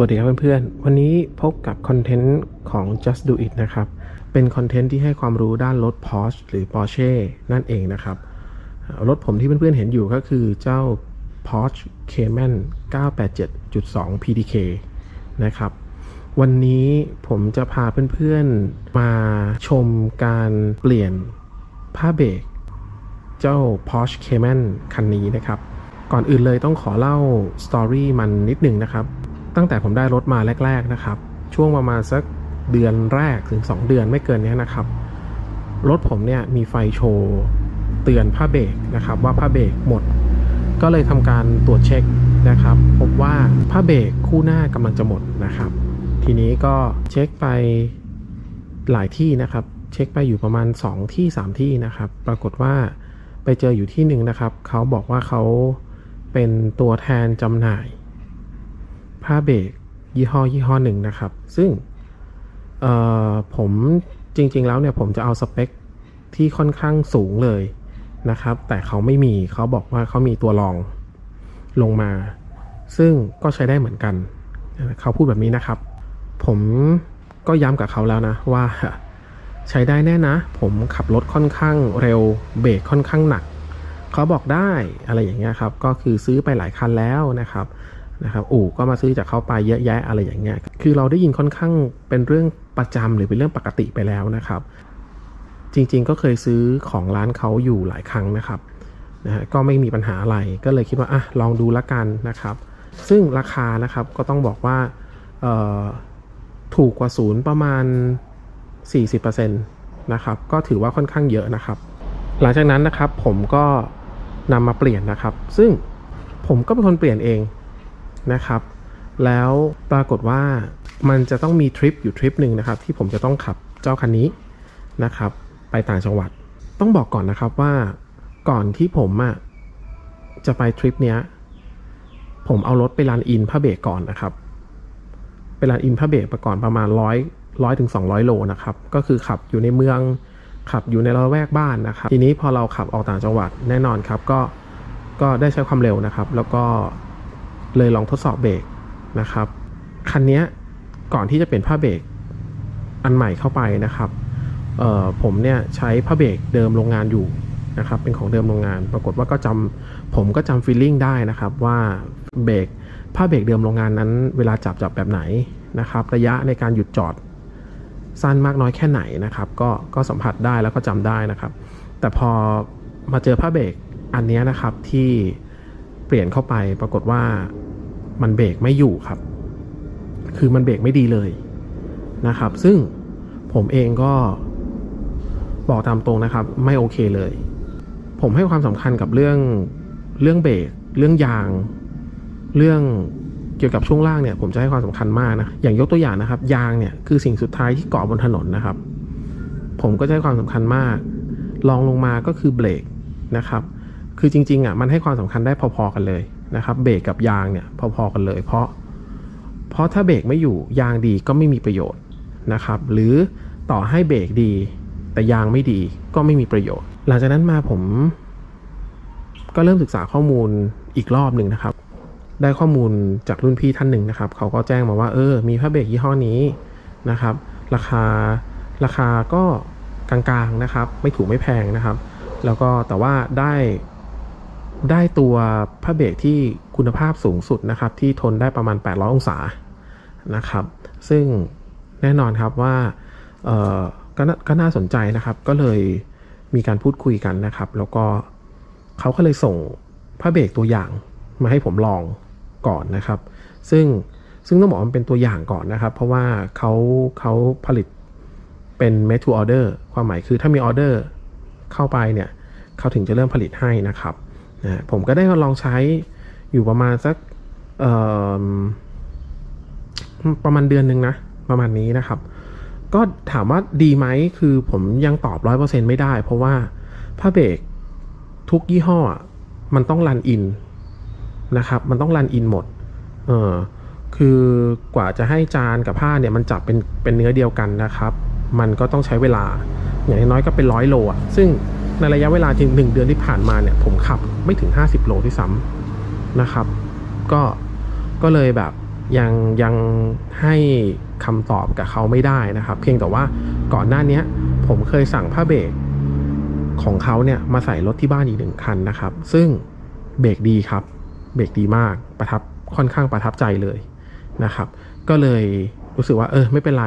วัสดีครับเพื่อนๆ วันนี้พบกับคอนเทนต์ของ just do it นะครับ เป็นคอนเทนต์ที่ให้ความรู้ด้านรถ Porsche หรือ Porsche นั่นเองนะครับ รถผมที่เพื่อนๆเห็นอยู่ก็คือเจ้า Porsche Cayman 987.2 PDK นะครับ วันนี้ผมจะพาเพื่อนๆ มาชมการเปลี่ยนผ้าเบรกเจ้า Porsche Cayman คันนี้นะครับ ก่อนอื่นเลยต้องขอเล่าสตอรี่มันนิดหนึ่งนะครับ ตั้งแต่ผมได้รถมาแรก ๆนะครับ ช่วงประมาณสักเดือนแรกถึง 2 เดือนไม่เกินนี้นะครับ รถผมเนี่ยมีไฟโชว์เตือนผ้าเบรกนะครับ ว่าผ้าเบรกหมด ก็เลยทำการตรวจเช็คนะครับ พบว่าผ้าเบรกคู่หน้ากำลังจะหมดนะครับ ทีนี้ก็เช็คไปหลายที่นะครับ เช็คไปอยู่ประมาณ 2 ที่ 3 ที่นะครับ ปรากฏว่าไปเจออยู่ที่หนึ่งนะครับเขาบอกว่าเขาเป็นตัวแทนจำหน่าย ผ้าเบรกยี่ห้อยี่ห้อหนึ่งนะครับ ซึ่งผมจริง ๆ แล้วเนี่ยผมจะเอาสเปคที่ค่อนข้างสูงเลยนะครับ แต่เขาไม่มีเขาบอกว่าเขามีตัวรองลงมา ซึ่งก็ใช้ได้เหมือนกัน เขาพูดแบบนี้นะครับ ผมก็ย้ำกับเขาแล้วนะว่าใช้ได้แน่นะ ผมขับรถค่อนข้างเร็วเบรกค่อนข้างหนัก เขาบอกได้อะไรอย่างเงี้ยครับ ก็คือซื้อไปหลายคันแล้วนะครับ นะครับอู่ก็มาซื้อจากเขาไปเยอะแยะอะไรอย่างเงี้ยคือเราได้ยินค่อนข้างเป็นเรื่องประจำหรือเป็นเรื่องปกติไปแล้วนะครับ จริงๆก็เคยซื้อของร้านเขาอยู่หลายครั้งนะครับนะฮะก็ไม่มีปัญหาอะไรก็เลยคิดว่าอะลองดูละกันนะครับ ซึ่งราคานะครับก็ต้องบอกว่าถูกกว่าศูนย์ประมาณ 40%นะครับก็ถือว่าค่อนข้างเยอะนะครับ หลังจากนั้นนะครับผมก็นำมาเปลี่ยนนะครับ ซึ่งผมก็เป็นคนเปลี่ยนเอง นะครับ แล้วปรากฏว่ามันจะต้องมีทริปอยู่ทริปหนึ่งนะครับ ที่ผมจะต้องขับเจ้าคันนี้นะครับ ไปต่างจังหวัด ต้องบอกก่อนนะครับว่าก่อนที่ผมอะจะไปทริปเนี้ยผมเอารถไปรันอินผ้าเบรกก่อนนะครับไปรันอินผ้าเบรกไปก่อนประมาณร้อยร้อยถึงสองร้อยโลนะครับ ก็คือขับอยู่ในเมืองขับอยู่ในละแวกบ้านนะครับ ทีนี้พอเราขับออกต่างจังหวัดแน่นอนครับก็ก็ได้ใช้ความเร็วนะครับ แล้วก็ เลยลองทดสอบเบรกนะครับ คันนี้ก่อนที่จะเปลี่ยนผ้าเบรกอันใหม่เข้าไปนะครับผมเนี่ยใช้ผ้าเบรกเดิมโรงงานอยู่นะครับเป็นของเดิมโรงงาน ปรากฏว่าก็จำผมก็จำฟีลลิ่งได้นะครับว่าเบรกผ้าเบรกเดิมโรงงานนั้น เวลาจับจับแบบไหนนะครับ ระยะในการหยุดจอดสั้นมากน้อยแค่ไหนนะครับ ก็ก็สัมผัสได้แล้วก็จำได้นะครับ แต่พอมาเจอผ้าเบรกอันนี้นะครับที่ เปลี่ยนเข้าไปปรากฏว่ามันเบรกไม่อยู่ครับ คือมันเบรกไม่ดีเลยนะครับ ซึ่งผมเองก็บอกตามตรงนะครับ ไม่โอเคเลย ผมให้ความสำคัญกับเรื่องเรื่องเบรกเรื่องยาง เรื่องเกี่ยวกับช่วงล่างเนี่ย ผมจะให้ความสำคัญมากนะ อย่างยกตัวอย่างนะครับ ยางเนี่ยคือสิ่งสุดท้ายที่เกาะบนถนนนะครับ ผมก็จะให้ความสำคัญมากรองลงมาก็คือเบรกนะครับ คือจริงๆอะมันให้ความสำคัญได้พอๆกันเลยนะครับ เบรกกับยางเนี่ยพอๆกันเลย เพราะ เพราะถ้าเบรกไม่อยู่ยางดีก็ไม่มีประโยชน์นะครับ หรือต่อให้เบรกดี แต่ยางไม่ดีก็ไม่มีประโยชน์ หลังจากนั้นมาผม ก็เริ่มศึกษาข้อมูลอีกรอบหนึ่งนะครับ ได้ข้อมูลจากรุ่นพี่ท่านหนึ่งนะครับ เขาก็แจ้งมาว่าเออ มีผ้าเบรกยี่ห้อนี้นะครับ ราคาราคาก็กลางๆนะครับ ไม่ถูกไม่แพงนะครับ แล้วก็แต่ว่าได้ ได้ตัวผ้าเบรกที่คุณภาพสูงสุดนะครับ ที่ทนได้ประมาณ 800 องศานะครับ ซึ่งแน่นอนครับว่าก็น่าก็น่าสนใจนะครับ ก็เลยมีการพูดคุยกันนะครับ แล้วก็เขาก็เลยส่งผ้าเบรกตัวอย่างมาให้ผมลองก่อนนะครับ ซึ่งซึ่งต้องบอกว่ามันเป็นตัวอย่างก่อนนะครับ เพราะว่าเขาเขาผลิตเป็น made to order ความหมายคือถ้ามีออเดอร์เข้าไปเนี่ยเขาถึงจะเริ่มผลิตให้นะครับ นะผมก็ได้ลองใช้อยู่ประมาณสักประมาณเดือนหนึ่งนะ ประมาณนี้นะครับ ก็ถามว่าดีไหมคือผมยังตอบร้อยเปอร์เซ็นไม่ได้ เพราะว่าผ้าเบรกทุกยี่ห้อมันต้องรันอินนะครับ มันต้องรันอินหมด เออคือกว่าจะให้จานกับผ้าเนี่ยมันจับเป็นเป็นเนื้อเดียวกันนะครับ มันก็ต้องใช้เวลาอย่างน้อยก็เป็นร้อยโลอะซึ่ง ในระยะเวลาถึงหนึ่งเดือนที่ผ่านมาเนี่ย ผมขับไม่ถึง 50 โลที่ซ้ำนะครับ ก็ก็เลยแบบยังยังให้คำตอบกับเขาไม่ได้นะครับ เพียงแต่ว่าก่อนหน้านี้ผมเคยสั่งผ้าเบรกของเขาเนี่ยมาใส่รถที่บ้านอีกหนึ่งคันนะครับ ซึ่งเบรกดีครับ เบรกดีมากประทับค่อนข้างประทับใจเลยนะครับ ก็เลยรู้สึกว่าเออไม่เป็นไร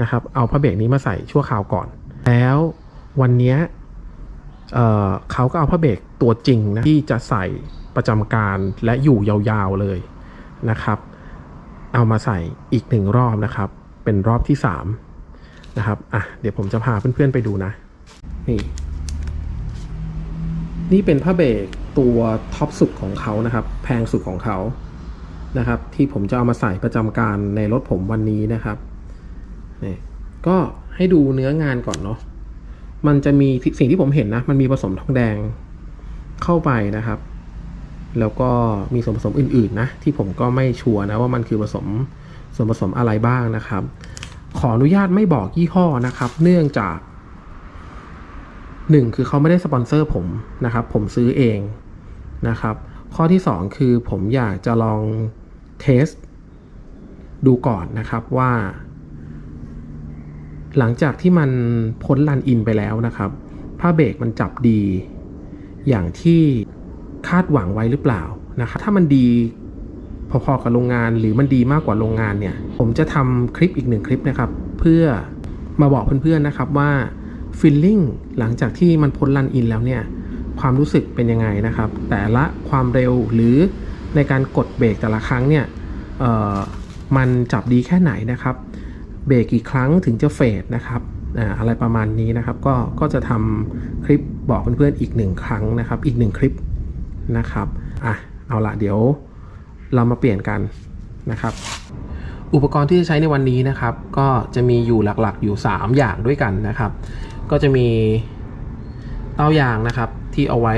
นะครับ เอาผ้าเบรกนี้มาใส่ชั่วคราวก่อน แล้ววันนี้ เเขาก็เอาผ้าเบรกตัวจริงนะที่จะใส่ประจำการและอยู่ยาวๆเลยนะครับ เอามาใส่อีกหนึ่งรอบนะครับ เป็นรอบที่สามนะครับอะเดี๋ยวผมจะพาเพื่อนๆไปดูนะ นี่ นี่เป็นผ้าเบรกตัวท็อปสุดของเขานะครับ แพงสุดของเขานะครับ ที่ผมจะเอามาใส่ประจำการในรถผมวันนี้นะครับนี่ก็ให้ดูเนื้องานก่อนเนาะ มันจะมีสิ่งที่ผมเห็นนะ มันมีผสมทองแดงเข้าไปนะครับ แล้วก็มีส่วนผสมอื่นๆนะ ที่ผมก็ไม่ชัวร์นะว่ามันคือผสมส่วนผสมอะไรบ้างนะครับ ขออนุญาตไม่บอกยี่ห้อนะครับ เนื่องจากหนึ่งคือเขาไม่ได้สปอนเซอร์ผมนะครับ ผมซื้อเองนะครับ ข้อที่สองคือผมอยากจะลองเทสดูก่อนนะครับว่า หลังจากที่มันพ้นรันอินไปแล้วนะครับ ผ้าเบรกมันจับดี อย่างที่คาดหวังไว้หรือเปล่านะครับถ้ามันดีพอๆกับโรงงานหรือมันดีมากกว่าโรงงานเนี่ย ผมจะทำคลิปอีกหนึ่งคลิปนะครับ เพื่อมาบอกเพื่อนๆนะครับว่าฟีลลิ่งหลังจากที่มันพ้นรันอินแล้วเนี่ย ความรู้สึกเป็นยังไงนะครับ แต่ละความเร็วหรือในการกดเบรกแต่ละครั้งเนี่ยมันจับดีแค่ไหนนะครับ เบรกกี่ครั้งถึงจะเฟดนะครับอะไรประมาณนี้นะครับ ก็ก็จะทำคลิปบอกเพื่อนๆอีกหนึ่งครั้งนะครับ อีกหนึ่งคลิปนะครับอะเอาละเดี๋ยวเรามาเปลี่ยนกันนะครับ อุปกรณ์ที่จะใช้ในวันนี้นะครับ ก็จะมีอยู่หลักๆอยู่ 3 อย่างด้วยกันนะครับ ก็จะมีเต้ายางนะครับ ที่เอาไว้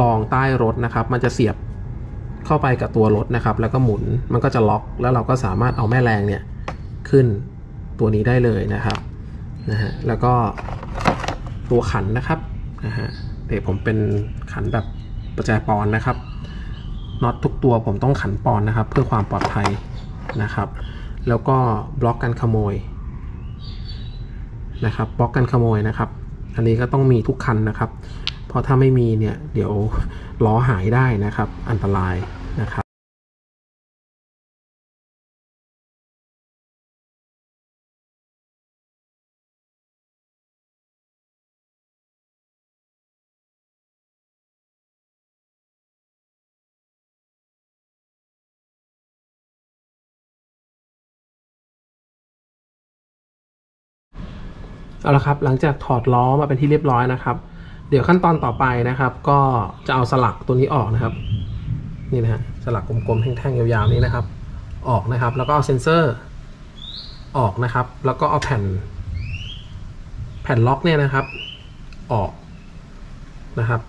รองใต้รถนะครับ มันจะเสียบเข้าไปกับตัวรถนะครับ แล้วก็หมุนมันก็จะล็อก แล้วเราก็สามารถเอาแม่แรงเนี่ย ขึ้นตัวนี้ได้เลยนะครับนะฮะแล้วก็ตัวขันนะครับนะฮะเดี๋ยวผมเป็นขันแบบประแจปอนนะครับน็อตทุกตัวผมต้องขันปอนนะครับ เพื่อความปลอดภัยนะครับ แล้วก็บล็อกกันขโมยนะครับบล็อกกันขโมยนะครับ อันนี้ก็ต้องมีทุกคันนะครับ เพราะถ้าไม่มีเนี่ยเดี๋ยวล้อหายได้นะครับ อันตรายนะครับ เอาละครับหลังจากถอดล้อมาเป็นที่เรียบร้อยนะครับ เดี๋ยวขั้นตอนต่อไปนะครับ ก็จะเอาสลักตัวนี้ออกนะครับ นี่นะฮะสลักกลมๆแท่งๆยาวๆนี้นะครับ ออกนะครับ แล้วก็เอาเซ็นเซอร์ออกนะครับ แล้วก็เอาแผ่น แผ่นล็อกเนี่ยนะครับ ออกนะครับ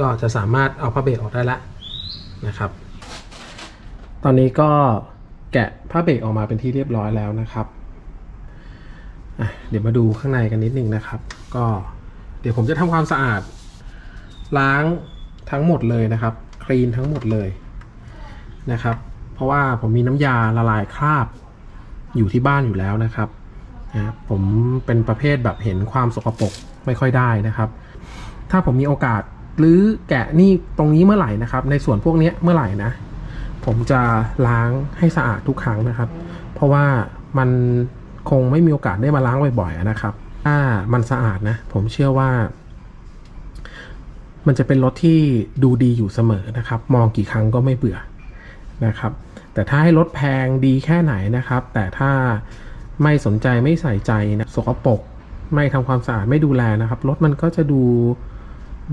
ก็จะสามารถเอาผ้าเบรกออกได้แล้วนะครับ ตอนนี้ก็แกะผ้าเบรกออกมาเป็นที่เรียบร้อยแล้วนะครับ เดี๋ยวมาดูข้างในกันนิดนึงนะครับ ก็เดี๋ยวผมจะทำความสะอาด ล้างทั้งหมดเลยนะครับ คลีนทั้งหมดเลยนะครับ เพราะว่าผมมีน้ำยาละลายคราบ อยู่ที่บ้านอยู่แล้วนะครับนะผมเป็นประเภทแบบเห็นความสกปรกไม่ค่อยได้นะครับ ถ้าผมมีโอกาสหรือแกะนี่ตรงนี้เมื่อไหร่นะครับ ในส่วนพวกนี้เมื่อไหร่นะ ผมจะล้างให้สะอาดทุกครั้งนะครับ เพราะว่ามัน คงไม่มีโอกาสได้มาล้างบ่อยๆนะครับ ถ้ามันสะอาดนะ ผมเชื่อว่า มันจะเป็นรถที่ดูดีอยู่เสมอนะครับ มองกี่ครั้งก็ไม่เบื่อนะครับ แต่ถ้าให้รถแพงดีแค่ไหนนะครับ แต่ถ้าไม่สนใจไม่ใส่ใจนะสกปรกไม่ทำความสะอาดไม่ดูแลนะครับรถมันก็จะดู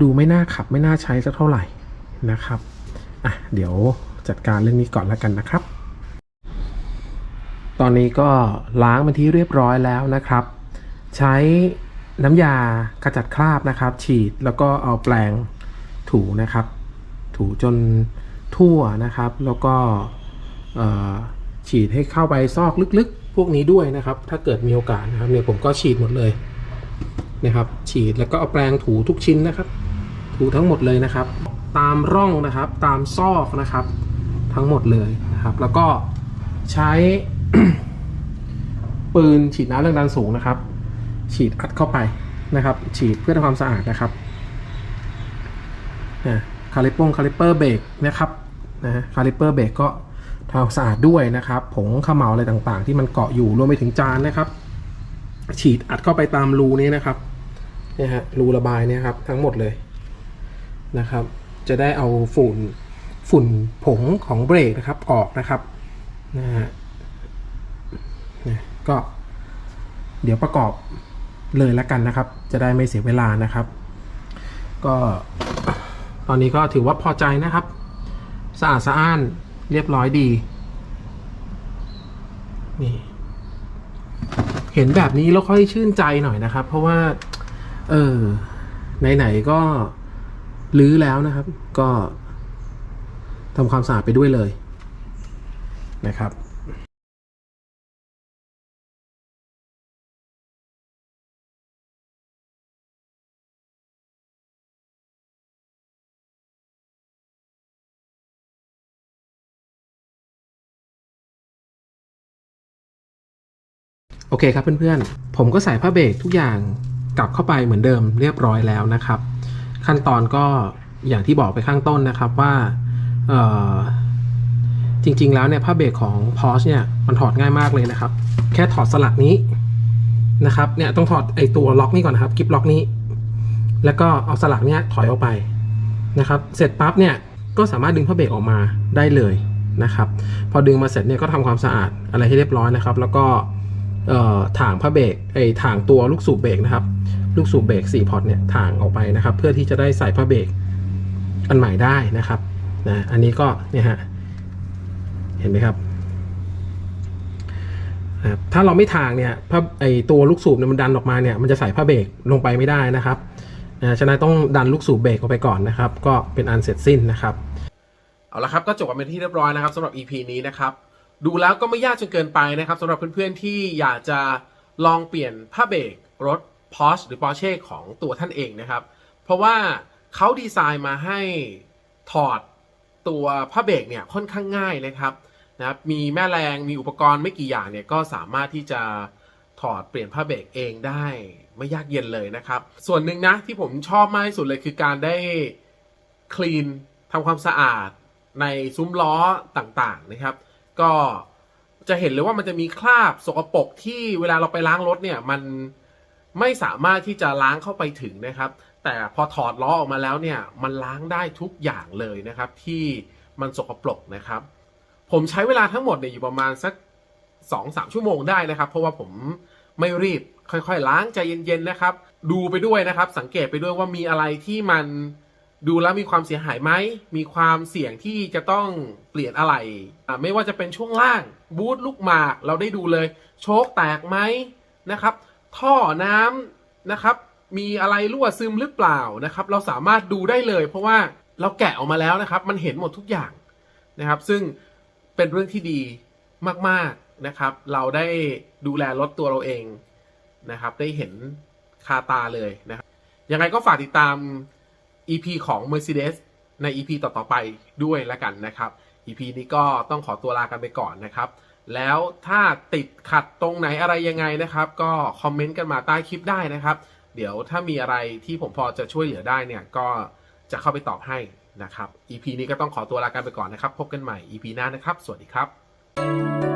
ดูไม่น่าขับไม่น่าใช้สักเท่าไหร่นะครับอะเดี๋ยวจัดการเรื่องนี้ก่อนแล้วกันนะครับ ตอนนี้ก็ล้างเป็นที่เรียบร้อยแล้วนะครับ ใช้น้ำยาขจัดคราบนะครับ ฉีดแล้วก็เอาแปรงถูนะครับ ถูจนทั่วนะครับ แล้วก็ฉีดให้เข้าไปซอกลึกๆ พวกนี้ด้วยนะครับ ถ้าเกิดมีโอกาสนะครับเนี่ยผมก็ฉีดหมดเลยนะครับ ฉีดแล้วก็เอาแปรงถูทุกชิ้นนะครับ ถูทั้งหมดเลยนะครับ ตามร่องนะครับตามซอกนะครับ ทั้งหมดเลยนะครับ แล้วก็ใช้ ปืนฉีดน้ำแรงดันสูงนะครับ ฉีดอัดเข้าไปนะครับ ฉีดเพื่อทำความสะอาดนะครับคาลิปงคาลิปเปอร์เบรกนะครับนะคาลิปเปอร์เบรกก็ทำความสะอาดด้วยนะครับ ผงขมเหลาอะไรต่างๆ ที่มันเกาะอยู่รวมไปถึงจานนะครับ ฉีดอัดเข้าไปตามรูนี้นะครับเนี่ยฮะรูระบายเนี่ยครับทั้งหมดเลยนะครับ จะได้เอาฝุ่นฝุ่นผงของเบรกนะครับออกนะครับนะฮะ ก็ เดี๋ยวประกอบเลยแล้วกันนะครับ จะได้ไม่เสียเวลานะครับ ก็ตอนนี้ก็ถือว่าพอใจนะครับสะอาดสะอ้านเรียบร้อยดี นี่ เห็นแบบนี้แล้วค่อยชื่นใจหน่อยนะครับ เพราะว่า เออไหนๆก็ลื้อแล้วนะครับ ก็ทำความสะอาดไปด้วยเลยนะครับ โอเคครับเพื่อนๆ ผมก็ใส่ผ้าเบรกทุกอย่างกลับเข้าไปเหมือนเดิมเรียบร้อยแล้วนะครับ ขั้นตอนก็อย่างที่บอกไปข้างต้นนะครับว่าจริงๆแล้วเนี่ยผ้าเบรกของ Porsche เนี่ยมันถอดง่ายมากเลยนะครับ แค่ถอดสลักนี้นะครับเนี่ยต้องถอดไอตัวล็อกนี่ก่อนนะครับกิฟล็อกนี้ แล้วก็เอาสลักเนี้ยถอยออกไปนะครับ เสร็จปั๊บเนี่ยก็สามารถดึงผ้าเบรกออกมาได้เลยนะครับ พอดึงมาเสร็จเนี่ยก็ทำความสะอาดอะไรให้เรียบร้อยนะครับ แล้วก็ ถางผ้าเบรกไอถางตัวลูกสูบเบรกนะครับ ลูกสูบเบรก4พอร์ตเนี่ยถ่างออกไปนะครับ เพื่อที่จะได้ใส่ผ้าเบรกอันใหม่ได้นะครับนะอันนี้ก็เนี่ยฮะเห็นไหมครับนะถ้าเราไม่ถ่างเนี่ยผ้าไอตัวลูกสูบเนี่ยมันดันออกมาเนี่ยมันจะใส่ผ้าเบรกลงไปไม่ได้นะครับนะฉะนั้นต้องดันลูกสูบเบรกออกไปก่อนนะครับ ก็เป็นอันเสร็จสิ้นนะครับ เอาละครับก็จบกันเป็นที่เรียบร้อยนะครับสำหรับ EP นี้นะครับ ดูแล้วก็ไม่ยากจนเกินไปนะครับสำหรับเพื่อนๆที่อยากจะลองเปลี่ยนผ้าเบรกรถ Porsche หรือ Porsche ของตัวท่านเองนะครับ เพราะว่าเขาดีไซน์มาให้ถอดตัวผ้าเบรกเนี่ยค่อนข้างง่ายนะครับนะครับมีแม่แรงมีอุปกรณ์ไม่กี่อย่างเนี่ยก็สามารถที่จะถอดเปลี่ยนผ้าเบรกเองได้ไม่ยากเย็นเลยนะครับ ส่วนหนึ่งนะที่ผมชอบมากที่สุดเลยคือการได้คลีนทำความสะอาดในซุ้มล้อต่างๆนะครับ ก็จะเห็นเลยว่ามันจะมีคราบสกปรกที่เวลาเราไปล้างรถเนี่ยมันไม่สามารถที่จะล้างเข้าไปถึงนะครับ แต่พอถอดล้อออกมาแล้วเนี่ยมันล้างได้ทุกอย่างเลยนะครับ ที่มันสกปรกนะครับ ผมใช้เวลาทั้งหมดเนี่ยอยู่ประมาณสักสองสามชั่วโมงได้นะครับ เพราะว่าผมไม่รีบค่อยๆ ล้างใจเย็นๆนะครับ ดูไปด้วยนะครับ สังเกตไปด้วยว่ามีอะไรที่มัน ดูแล้วมีความเสียหายไหม มีความเสี่ยงที่จะต้องเปลี่ยนอะไรอ่าไม่ว่าจะเป็นช่วงล่าง บูทลูกหมาก เราได้ดูเลย โชคแตกไหมนะครับ ท่อน้ำนะครับ มีอะไรรั่วซึมหรือเปล่านะครับ เราสามารถดูได้เลย เพราะว่าเราแกะออกมาแล้วนะครับ มันเห็นหมดทุกอย่างนะครับ ซึ่งเป็นเรื่องที่ดีมากๆนะครับ เราได้ดูแลรถตัวเราเองนะครับ ได้เห็นคาตาเลยนะครับ ยังไงก็ฝากติดตาม EP ของ Mercedes ใน EP ต่อๆไปด้วยแล้วกันนะครับ EP นี้ก็ต้องขอตัวลากันไปก่อนนะครับแล้วถ้าติดขัดตรงไหนอะไรยังไงนะครับ ก็คอมเมนต์กันมาใต้คลิปได้นะครับ เดี๋ยวถ้ามีอะไรที่ผมพอจะช่วยเหลือได้เนี่ย ก็จะเข้าไปตอบให้นะครับ EP นี้ก็ต้องขอตัวลากันไปก่อนนะครับ พบกันใหม่ EP หน้านะครับ สวัสดีครับ